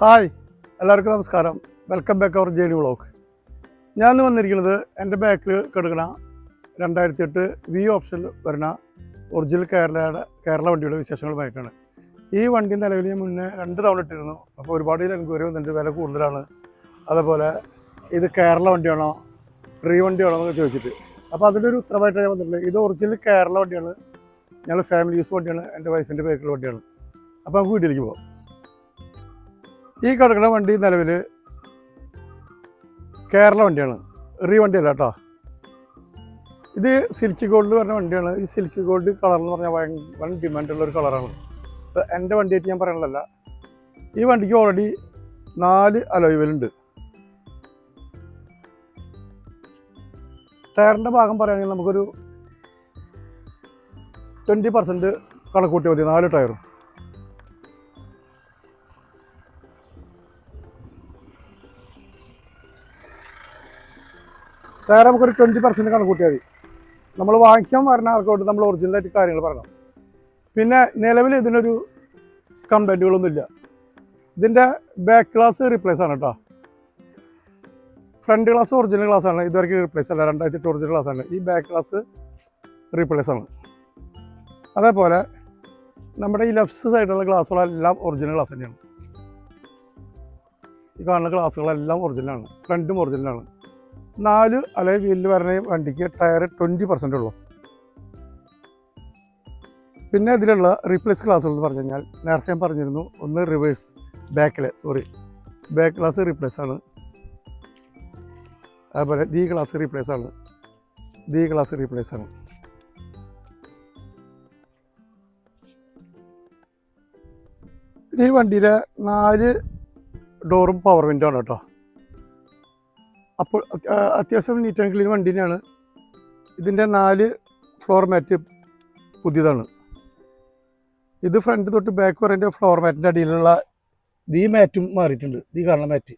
Hi എല്ലാവർക്കും നമസ്കാരം. Welcome back our journey vlog ഞാൻ വന്നിരിക്കുന്നത് എന്റെ ബാക്കിൽ കിടക്കുന്ന രണ്ടായിരത്തി എട്ട് വി ഓപ്ഷനിൽ വരുന്ന ഒറിജിനൽ കേരളയുടെ കേരള വണ്ടിയുടെ വിശേഷങ്ങളുമായിട്ടാണ്. ഈ വണ്ടി നിലവിൽ ഞാൻ മുന്നേ രണ്ട് തവണ ഇട്ടിരുന്നു. അപ്പോൾ ഒരുപാട് എൻക്വയറി വന്നിട്ട് വില കൂടുതലാണ്. അതേപോലെ ഇത് കേരള വണ്ടിയാണോ റീ വണ്ടിയാണോ എന്നൊക്കെ ചോദിച്ചിട്ട്. അപ്പോൾ അതിന്റെ ഒരു ഉത്തരമായിട്ട് ഞാൻ വന്നിട്ടുള്ളത് ഇത് ഒറിജിനൽ കേരള വണ്ടിയാണ്. ഞങ്ങൾ ഫാമിലി യൂസ് വണ്ടിയാണ്. എന്റെ വൈഫിന്റെ ബൈക്കിൽ വണ്ടിയാണ്. അപ്പോൾ നമുക്ക് വീട്ടിലേക്ക് പോകാം. ഈ കിടക്കുന്ന വണ്ടി നിലവിൽ കേരള വണ്ടിയാണ്. റീ വണ്ടിയല്ല കേട്ടോ. ഇത് സിൽക്കി ഗോൾഡ് പറഞ്ഞ വണ്ടിയാണ്. ഈ സിൽക്ക് ഗോൾഡ് കളർ എന്ന് പറഞ്ഞാൽ വൺ ഡിമാൻഡുള്ള ഒരു കളറാണ് അപ്പോൾ എന്റെ വണ്ടിയായിട്ട് ഞാൻ പറയണതല്ല. ഈ വണ്ടിക്ക് ഓൾറെഡി നാല് അലോയിവലുണ്ട് ടയറിന്റെ ഭാഗം പറയുകയാണെങ്കിൽ നമുക്കൊരു ട്വന്റി പെർസെന്റ് കണക്കൂട്ടി മതി. നാല് ടയറും ടയർ നമുക്കൊരു ട്വന്റി പെർസെന്റ് കണക്കൂട്ടിയാൽ മതി. നമ്മൾ വാങ്ങിക്കാൻ വരുന്ന ആൾക്കോട്ട് നമ്മൾ ഒറിജിനലായിട്ട് കാര്യങ്ങൾ പറയണം. പിന്നെ നിലവിൽ ഇതിനൊരു കംപ്ലൈന്റുകളൊന്നുമില്ല ഇതിന്റെ ബാക്ക് ഗ്ലാസ് റീപ്ലേസ് ആണ് കേട്ടോ ഫ്രണ്ട് ഗ്ലാസ് ഒറിജിനൽ ഗ്ലാസ് ആണ്. ഇതുവരെ റീപ്ലേസ് അല്ല. രണ്ടായിരത്തി എട്ട് ഒറിജിനൽ ഗ്ലാസ് ആണ്. ഈ ബാക്ക് ഗ്ലാസ് റീപ്ലേസ് ആണ്. അതേപോലെ നമ്മുടെ ഈ ലെഫ്റ്റ് സൈഡിലുള്ള ഗ്ലാസ്സുകളെല്ലാം ഒറിജിനൽ ഗ്ലാസ് തന്നെയാണ്. ഈ കാണുന്ന ഗ്ലാസ്സുകളെല്ലാം ഒറിജിനലാണ് ഫ്രണ്ടും ഒറിജിനലാണ് നാല് അല്ലെങ്കിൽ വീലിൽ വരുന്ന വണ്ടിക്ക് ടയർ ട്വന്റി പെർസെന്റ് ഉള്ളൂ. പിന്നെ ഇതിലുള്ള റീപ്ലേസ് ക്ലാസ്സുകൾ എന്ന് പറഞ്ഞു കഴിഞ്ഞാൽ നേരത്തെ ഞാൻ പറഞ്ഞിരുന്നു ഒന്ന് റിവേഴ്സ് ബാക്കിലെ സോറി ബാക്ക് ക്ലാസ് റീപ്ലേസ് ആണ്. അതുപോലെ ദി ക്ലാസ് റീപ്ലേസ് ആണ്. ദി ക്ലാസ് റീപ്ലേസ് ആണ്. ഈ വണ്ടിയിലെ നാല് ഡോറും പവർ വിൻഡോ ആണ് കേട്ടോ. അപ്പോൾ അത്യാവശ്യം നീറ്റ് ആൻഡ് ക്ലീൻ വണ്ടി തന്നെയാണ് ഇതിന്റെ നാല് ഫ്ലോർ മാറ്റ് പുതിയതാണ്. ഇത് ഫ്രണ്ട് തൊട്ട് ബാക്ക് വരെ ഫ്ലോർ മാറ്റിന്റെ അടിയിലുള്ള ഈ മാറ്റും മാറിയിട്ടുണ്ട്. ഈ കാണുന്ന മാറ്റ്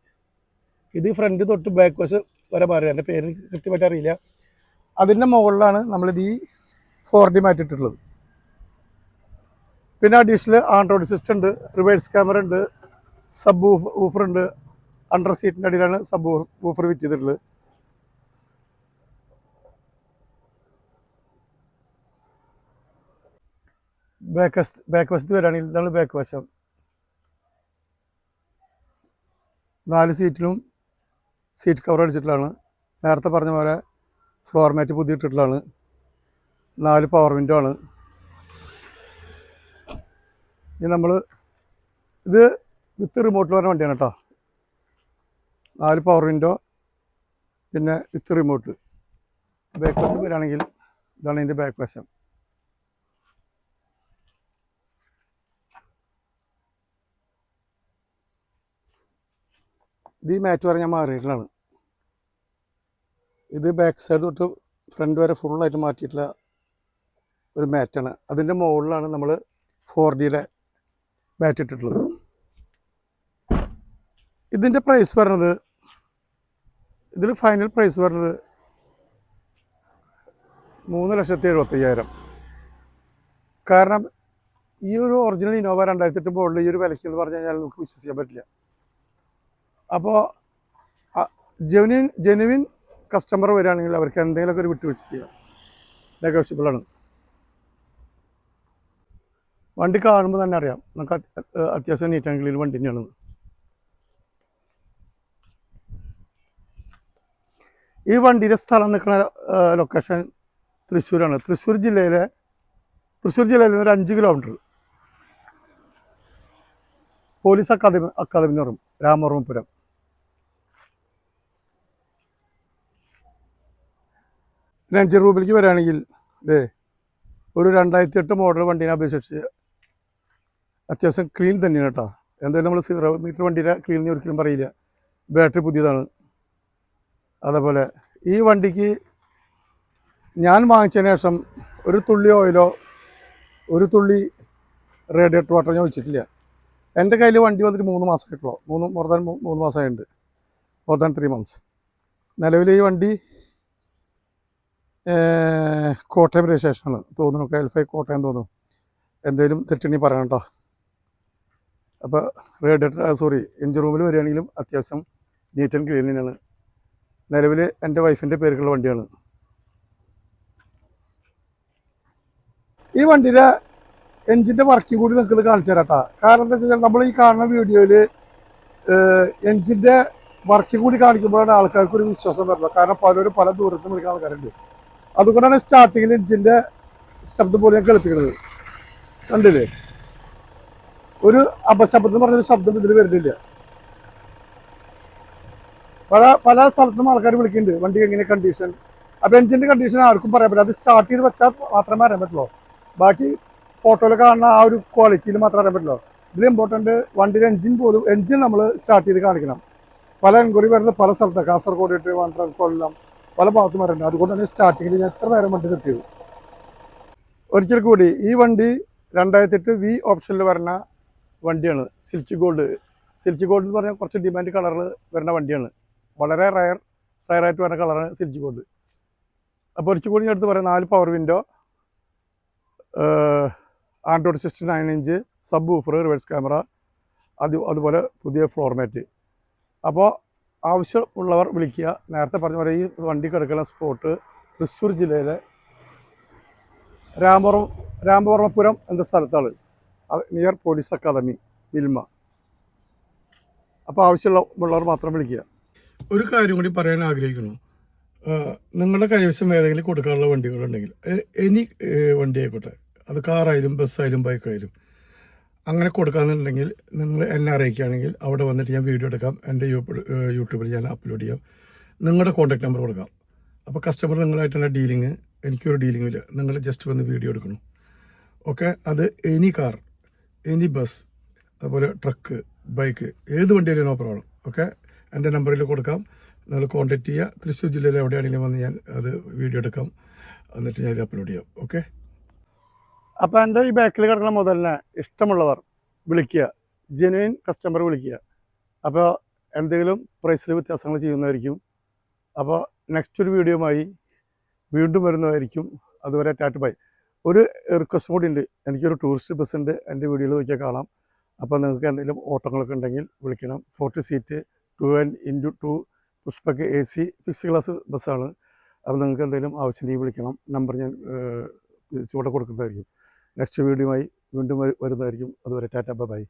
ഇത് ഫ്രണ്ട് തൊട്ട് ബാക്ക് വശം വരെ മാറി എന്റെ പേര് എനിക്ക് കൃത്യമായിട്ട് അറിയില്ല. അതിന്റെ മുകളിലാണ് നമ്മളിത് ഈ ഫോർ ഡി ഇട്ടിട്ടുള്ളത്. പിന്നെ അഡീഷണൽ ആൻഡ്രോയിഡ് സിസ്റ്റം ഉണ്ട്. റിവേഴ്സ് ക്യാമറ ഉണ്ട്. സബ് ഊഫർ ഉണ്ട്. അണ്ടർ സീറ്റിന്റെ അടിയിലാണ് സബ് ബൂഫർ ഫിറ്റ് ചെയ്തിട്ടുള്ളത്. ബാക്ക് ബാക്ക് വശത്ത് വരികയാണെങ്കിൽ ഇതാണ് ബാക്ക് വശം. നാല് സീറ്റിലും സീറ്റ് കവർ അടിച്ചിട്ടുള്ളതാണ്. നേരത്തെ പറഞ്ഞ പോലെ ഫ്ലോർ മാറ്റ് പുതിയിട്ടിട്ടുള്ളതാണ് നാല് പവർ വിൻഡോ ആണ്. ഇനി നമ്മൾ ഇത് വിത്ത് റിമോട്ടിൽ വരുന്ന വണ്ടിയാണ് കേട്ടോ. നാല് പവർ വിൻഡോ പിന്നെ വിത്ത് റിമോട്ട് ബാക്ക് വശം വരികയാണെങ്കിൽ ഇതാണ് ഇതിന്റെ ബാക്ക് വശം. ഇത് ഈ മാറ്റ് വരെ ഞാൻ മാറിയിട്ടുള്ളതാണ്. ഇത് ബാക്ക് സൈഡ് തൊട്ട് ഫ്രണ്ട് വരെ ഫുള്ളായിട്ട് മാറ്റിയിട്ടുള്ള ഒരു മാറ്റാണ് അതിന്റെ മുകളിലാണ് നമ്മൾ ഫോർ ഡിയുടെ മാറ്റ് ഇട്ടിട്ടുള്ളത്. ഇതിന്റെ പ്രൈസ് വരുന്നത് ഇതിൽ ഫൈനൽ പ്രൈസ് വരുന്നത് മൂന്ന് ലക്ഷത്തി എഴുപത്തയ്യായിരം. കാരണം ഈ ഒരു ഒറിജിനൽ ഇന്നോവ രണ്ടായിരത്തി എട്ട് മോഡൽ ഈ ഒരു വിലയ്ക്ക് എന്ന് പറഞ്ഞു കഴിഞ്ഞാൽ നമുക്ക് വിശ്വസിക്കാൻ പറ്റില്ല. അപ്പോൾ ജെനുവിൻ ജെനുവിൻ കസ്റ്റമർ വരികയാണെങ്കിൽ അവർക്ക് എന്തെങ്കിലുമൊക്കെ ഒരു വിട്ടുവീഴ്ച ചെയ്യാം. നെഗോഷ്യബിളാണ് വണ്ടി കാണുമ്പോൾ തന്നെ അറിയാം. നമുക്ക് അത്- അത്യാവശ്യം നീറ്റ് വണ്ടി തന്നെയാണ്. ഈ വണ്ടിയുടെ സ്ഥലം നിൽക്കുന്ന ലൊക്കേഷൻ തൃശ്ശൂരാണ്. തൃശ്ശൂർ ജില്ലയിലെ തൃശ്ശൂർ ജില്ലയിൽ നിന്ന് ഒരു അഞ്ച് കിലോമീറ്റർ പോലീസ് അക്കാദമി അക്കാദമി എന്ന് പറയും. രാമവർമ്മപുരം. അഞ്ച് രൂപയ്ക്ക് വരികയാണെങ്കിൽ ഇതേ ഒരു രണ്ടായിരത്തി എട്ട് മോഡൽ വണ്ടീനെ അപേക്ഷിച്ച് അത്യാവശ്യം ക്ലീൻ തന്നെയാണ് കേട്ടോ. എന്തായാലും നമ്മൾ സീറോ മീറ്റർ വണ്ടിയുടെ ക്ലീൻ ഒരിക്കലും പറയില്ല. ബാറ്ററി പുതിയതാണ്. അതേപോലെ ഈ വണ്ടിക്ക് ഞാൻ വാങ്ങിച്ചതിന് ശേഷം ഒരു തുള്ളി ഓയിലോ ഒരു തുള്ളി റേഡിയേറ്റർ വാട്ടർ ഞാൻ ഒഴിച്ചിട്ടില്ല. എന്റെ കയ്യിൽ വണ്ടി വന്നിട്ട് മൂന്ന് മാസമായിട്ടുള്ളൂ. മൂന്ന് മോർ ദാൻ മൂന്ന് മാസമായിട്ടുണ്ട്. മോർ ദാൻ ത്രീ മന്ത്സ് നിലവിൽ ഈ വണ്ടി കോട്ടയം രജിസ്ട്രേഷനാണ്. തോന്നുന്നു കേൽഫൈ കോട്ടയം തോന്നുന്നു. എന്തെങ്കിലും തെറ്റിണി പറയണം കേട്ടോ. അപ്പോൾ റേഡിയേറ്റർ സോറി എഞ്ചിൻ റൂമിൽ വരികയാണെങ്കിലും അത്യാവശ്യം നീറ്റ് ആൻഡ് ക്ലീൻ തന്നെയാണ്. നിലവിൽ എന്റെ വൈഫിന്റെ പേരിലുള്ള വണ്ടിയാണ്. ഈ വണ്ടിയുടെ എൻജിന്റെ വർക്കിംഗ് കൂടി നിങ്ങൾക്ക് കാണിച്ചു തരാട്ടാ കാരണം എന്താ വെച്ചാൽ നമ്മൾ ഈ കാണുന്ന വീഡിയോയിൽ എൻജിന്റെ വർക്കിംഗ് കൂടി കാണിക്കുമ്പോഴാണ് ആൾക്കാർക്ക് ഒരു വിശ്വാസം വരുന്നത്. കാരണം പലരും പല ദൂരത്ത് നിന്ന് ആൾക്കാരുണ്ട്. അതുകൊണ്ടാണ് സ്റ്റാർട്ടിങ്ങിൽ എൻജിന്റെ ശബ്ദം പോലെ ഞാൻ കേൾപ്പിക്കുന്നത്. കണ്ടില്ലേ? ഒരു അപശബ്ദം എന്ന് പറഞ്ഞൊരു ശബ്ദം ഇതിൽ വരുന്നില്ല. പല പല സ്ഥലത്തും ആൾക്കാർ വിളിക്കുന്നുണ്ട്. വണ്ടി എങ്ങനെ കണ്ടീഷൻ അപ്പൊ എഞ്ചിന്റെ കണ്ടീഷൻ ആർക്കും പറയാൻ പറ്റില്ല. അത് സ്റ്റാർട്ട് ചെയ്ത് വെച്ചാൽ മാത്രമേ അറിയാൻ പറ്റുള്ളൂ. ബാക്കി ഫോട്ടോയിൽ കാണുന്ന ആ ഒരു ക്വാളിറ്റിയിൽ മാത്രമേ അറിയാൻ പറ്റുള്ളൂ. ഇതിൽ ഇമ്പോർട്ടന്റ് വണ്ടിയുടെ എഞ്ചിൻ പോലും എഞ്ചിൻ നമ്മൾ സ്റ്റാർട്ട് ചെയ്ത് കാണിക്കണം. പല എൻക്വയറി വരുന്ന പല സ്ഥലത്ത്. കാസർഗോഡ് വണ്ടർ കൊല്ലം പല ഭാഗത്തും വരുന്നുണ്ട്. അതുകൊണ്ടാണ് സ്റ്റാർട്ടിങ്ങിൽ ഞാൻ എത്ര നേരം വണ്ടി നിർത്തിയത് ഒരിക്കൽ കൂടി ഈ വണ്ടി രണ്ടായിരത്തി എട്ട് വി ഓപ്ഷനിൽ വരുന്ന വണ്ടിയാണ്. സിൽച്ച് ഗോൾഡ് സിൽച്ച് ഗോൾഡ് എന്ന് പറഞ്ഞാൽ കുറച്ച് ഡിമാൻഡ് കളറിൽ വരുന്ന വണ്ടിയാണ്. വളരെ റയർ റയറായിട്ട് വരുന്ന കളറാണ് സിൽജി ഗോൾഡ് അപ്പോൾ ഒരിച്ചു കൂടി എടുത്ത് പറയാം നാല് power window android sixty nine inch subwoofer reverse camera അത് അതുപോലെ പുതിയ ഫ്ലോർമാറ്റ് അപ്പോൾ ആവശ്യമുള്ളവർ വിളിക്കുക. നേരത്തെ പറഞ്ഞ പോലെ ഈ വണ്ടി കിടക്കുന്ന സ്പോട്ട് തൃശ്ശൂർ ജില്ലയിലെ രാമവർമ്മ രാമവർമ്മപുരം എന്ന സ്ഥലത്താണ്. നിയർ പോലീസ് അക്കാദമി വിൽമ അപ്പോൾ ആവശ്യമുള്ള ഉള്ളവർ മാത്രം വിളിക്കുക. ഒരു കാര്യം കൂടി പറയാൻ ആഗ്രഹിക്കുന്നു. നിങ്ങളുടെ കൈവശം ഏതെങ്കിലും കൊടുക്കാനുള്ള വണ്ടികളുണ്ടെങ്കിൽ എനി വണ്ടി ആയിക്കോട്ടെ അത് കാറായാലും ബസ്സായാലും ബൈക്കായാലും അങ്ങനെ കൊടുക്കാന്നുണ്ടെങ്കിൽ നിങ്ങൾ എന്നെ അറിയിക്കുകയാണെങ്കിൽ അവിടെ വന്നിട്ട് ഞാൻ വീഡിയോ എടുക്കാം എന്റെ യൂട്യൂബ് യൂട്യൂബിൽ ഞാൻ അപ്ലോഡ് ചെയ്യാം. നിങ്ങളുടെ കോൺടാക്ട് നമ്പർ കൊടുക്കാം. അപ്പോൾ കസ്റ്റമർ നിങ്ങളായിട്ടുള്ള ഡീലിങ് എനിക്കൊരു ഡീലിംഗും ഇല്ല. നിങ്ങൾ ജസ്റ്റ് വന്ന് വീഡിയോ എടുക്കണം. ഓക്കെ? അത് എനി കാർ എനി ബസ് അതുപോലെ ട്രക്ക് ബൈക്ക് ഏത് വണ്ടിയിലും നോ പ്രോബ്ലം. ഓക്കെ? എന്റെ നമ്പറിൽ കൊടുക്കാം. നിങ്ങൾ കോൺടാക്ട് ചെയ്യുക. തൃശ്ശൂർ ജില്ലയിൽ എവിടെയാണെങ്കിലും വന്ന് ഞാൻ അത് വീഡിയോ എടുക്കാം. എന്നിട്ട് ഞാൻ ഇത് അപ്ലോഡ് ചെയ്യാം. ഓക്കെ അപ്പോൾ എന്റെ ഈ ബാക്കിൽ കിടക്കുന്ന മുതലിനെ ഇഷ്ടമുള്ളവർ വിളിക്കുക. ജെനുവിൻ കസ്റ്റമർ വിളിക്കുക. അപ്പോൾ എന്തെങ്കിലും പ്രൈസിൽ വ്യത്യാസങ്ങൾ ചെയ്യുന്നതായിരിക്കും. അപ്പോൾ നെക്സ്റ്റ് ഒരു വീഡിയോയുമായി വീണ്ടും വരുന്നതായിരിക്കും. അതുവരെ ടാറ്റ് ബൈ. ഒരു റിക്വസ്റ്റ് കൂടി ഉണ്ട്. എനിക്കൊരു ടൂറിസ്റ്റ് ബസ് ഉണ്ട്. എന്റെ വീഡിയോയിൽ നോക്കിയാൽ കാണാം. അപ്പോൾ നിങ്ങൾക്ക് എന്തെങ്കിലും ഓട്ടങ്ങളൊക്കെ ഉണ്ടെങ്കിൽ വിളിക്കണം. Forty seat two and into two പുഷ്പക്ക് A C fix class ബസ്സാണ് അപ്പോൾ നിങ്ങൾക്ക് എന്തെങ്കിലും ആവശ്യമുണ്ടെങ്കിൽ വിളിക്കണം. നമ്പർ ഞാൻ ചുവടെ കൊടുക്കുന്നതായിരിക്കും. നെക്സ്റ്റ് വീഡിയോ ആയി വീണ്ടും വരു- വരുന്നതായിരിക്കും. അതുവരെ ടാറ്റ ബൈ